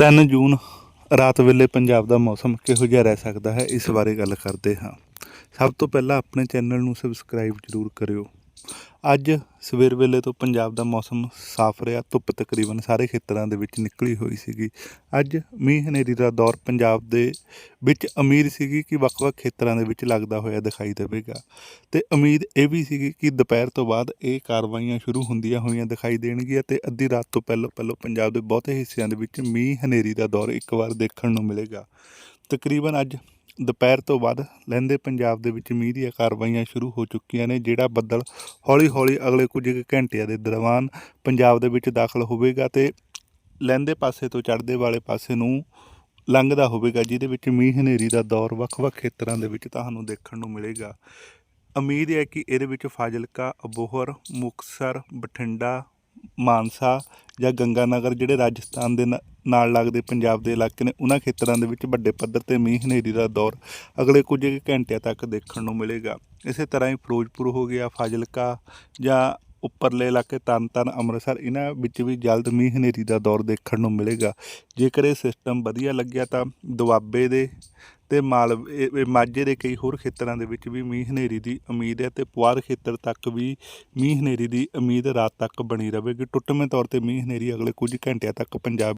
3 ਜੂਨ, ਰਾਤ ਵੇਲੇ ਪੰਜਾਬ ਦਾ ਮੌਸਮ ਕਿਹੋ ਜਿਹਾ ਰਹਿ ਸਕਦਾ ਹੈ, ਇਸ ਬਾਰੇ ਗੱਲ ਕਰਦੇ ਹਾਂ। ਸਭ ਤੋਂ ਪਹਿਲਾਂ ਆਪਣੇ ਚੈਨਲ ਨੂੰ ਸਬਸਕ੍ਰਾਈਬ ਜ਼ਰੂਰ ਕਰਿਓ। ਅੱਜ ਸਵੇਰ ਵੇਲੇ ਤੋਂ ਪੰਜਾਬ ਦਾ ਮੌਸਮ ਸਾਫ਼ ਰਿਹਾ, ਧੁੱਪ ਤਕਰੀਬਨ ਸਾਰੇ ਖੇਤਰਾਂ ਦੇ ਵਿੱਚ ਨਿਕਲੀ ਹੋਈ ਸੀਗੀ। ਅੱਜ ਮੀਂਹ ਹਨੇਰੀ ਦਾ ਦੌਰ ਪੰਜਾਬ ਦੇ ਵਿੱਚ ਉਮੀਦ ਸੀਗੀ ਕਿ ਵੱਖ-ਵੱਖ ਖੇਤਰਾਂ ਦੇ ਵਿੱਚ ਲੱਗਦਾ ਹੋਇਆ ਦਿਖਾਈ ਦੇਵੇਗਾ। ਤੇ ਉਮੀਦ ਇਹ ਵੀ ਸੀਗੀ ਕਿ ਦੁਪਹਿਰ ਤੋਂ ਬਾਅਦ ਇਹ ਕਾਰਵਾਈਆਂ ਸ਼ੁਰੂ ਹੁੰਦੀਆਂ ਹੋਈਆਂ ਦਿਖਾਈ ਦੇਣਗੀਆਂ ਤੇ ਅੱਧੀ ਰਾਤ ਤੋਂ ਪਹਿਲਾਂ ਪਹਿਲਾਂ ਪੰਜਾਬ ਦੇ ਬਹੁਤੇ ਹਿੱਸਿਆਂ ਦੇ ਵਿੱਚ ਮੀਂਹ ਹਨੇਰੀ ਦਾ ਦੌਰ ਇੱਕ ਵਾਰ ਦੇਖਣ ਨੂੰ ਮਿਲੇਗਾ। ਤਕਰੀਬਨ ਅੱਜ ਦੁਪਹਿਰ ਤੋਂ ਬਾਅਦ ਲਹਿੰਦੇ ਪੰਜਾਬ ਦੇ ਵਿੱਚ ਮੀਂਹ ਦੀਆਂ ਕਾਰਵਾਈਆਂ ਸ਼ੁਰੂ ਹੋ ਚੁੱਕੀਆਂ ਨੇ, ਜਿਹੜਾ ਬੱਦਲ ਹੌਲੀ-ਹੌਲੀ ਅਗਲੇ ਕੁਝ ਕੁ ਘੰਟਿਆਂ ਦੇ ਦੌਰਾਨ ਪੰਜਾਬ ਦੇ ਵਿੱਚ ਦਾਖਲ ਹੋਵੇਗਾ ਤੇ ਲਹਿੰਦੇ ਪਾਸੇ ਤੋਂ ਚੜ੍ਹਦੇ ਵਾਲੇ ਪਾਸੇ ਨੂੰ ਲੰਘਦਾ ਹੋਵੇਗਾ, ਜਿਹਦੇ ਵਿੱਚ ਮੀਂਹ ਹਨੇਰੀ ਦਾ ਦੌਰ ਵੱਖ-ਵੱਖ ਖੇਤਰਾਂ ਦੇ ਵਿੱਚ ਤੁਹਾਨੂੰ ਦੇਖਣ ਨੂੰ ਮਿਲੇਗਾ। ਉਮੀਦ ਹੈ ਕਿ ਇਹਦੇ ਵਿੱਚ ਫਾਜ਼ਿਲਕਾ, ਅਬੋਹਰ, ਮੁਕਤਸਰ, ਬਠਿੰਡਾ ਮਾਨਸਾ ਜਾਂ ਗੰਗਾਨਗਰ ਜਿਹੜੇ ਰਾਜਸਥਾਨ ਦੇ ਨਾ- ਨਾਲ ਲੱਗਦੇ ਪੰਜਾਬ ਦੇ ਇਲਾਕੇ ਨੇ, ਉਹਨਾਂ ਖੇਤਰਾਂ ਦੇ ਵਿੱਚ ਵੱਡੇ ਪੱਧਰ ਤੇ ਮੀਂਹ ਹਨੇਰੀ ਦਾ ਦੌਰ ਅਗਲੇ ਕੁਝ ਕੁ ਘੰਟਿਆਂ ਤੱਕ ਦੇਖਣ ਨੂੰ ਮਿਲੇਗਾ। ਇਸੇ ਤਰ੍ਹਾਂ ਹੀ ਫਿਰੋਜ਼ਪੁਰ ਹੋ ਗਿਆ, ਫਾਜ਼ਿਲਕਾ ਜਾਂ ਉੱਪਰਲੇ ਇਲਾਕੇ ਤਰਨਤਾਰਨ ਅੰਮ੍ਰਿਤਸਰ, ਇਹਨਾਂ ਵਿੱਚ ਵੀ ਜਲਦ ਮੀਂਹ ਹਨੇਰੀ ਦਾ ਦੌਰ ਦੇਖਣ ਨੂੰ ਮਿਲੇਗਾ। ਜੇਕਰ ਇਹ ਸਿਸਟਮ ਵਧੀਆ ਲੱਗਿਆ ਤਾਂ ਦੁਆਬੇ ਦੇ ਤੇ ਮਾਲਵੇ ਮਾਝੇ ਦੇ ਕਈ ਹੋਰ ਖੇਤਰਾਂ ਦੇ ਵਿੱਚ ਵੀ ਮੀਂਹ ਹਨੇਰੀ ਦੀ ਉਮੀਦ ਹੈ ਤੇ ਪੁਆਰ ਖੇਤਰ ਤੱਕ ਵੀ ਮੀਂਹ ਹਨੇਰੀ ਦੀ ਉਮੀਦ ਰਾਤ ਤੱਕ ਬਣੀ ਰਹੇਗੀ ਟੁੱਟਵੇਂ ਤੌਰ ਤੇ ਮੀਂਹ ਹਨੇਰੀ ਅਗਲੇ ਕੁਝ ਘੰਟਿਆਂ ਤੱਕ ਪੰਜਾਬ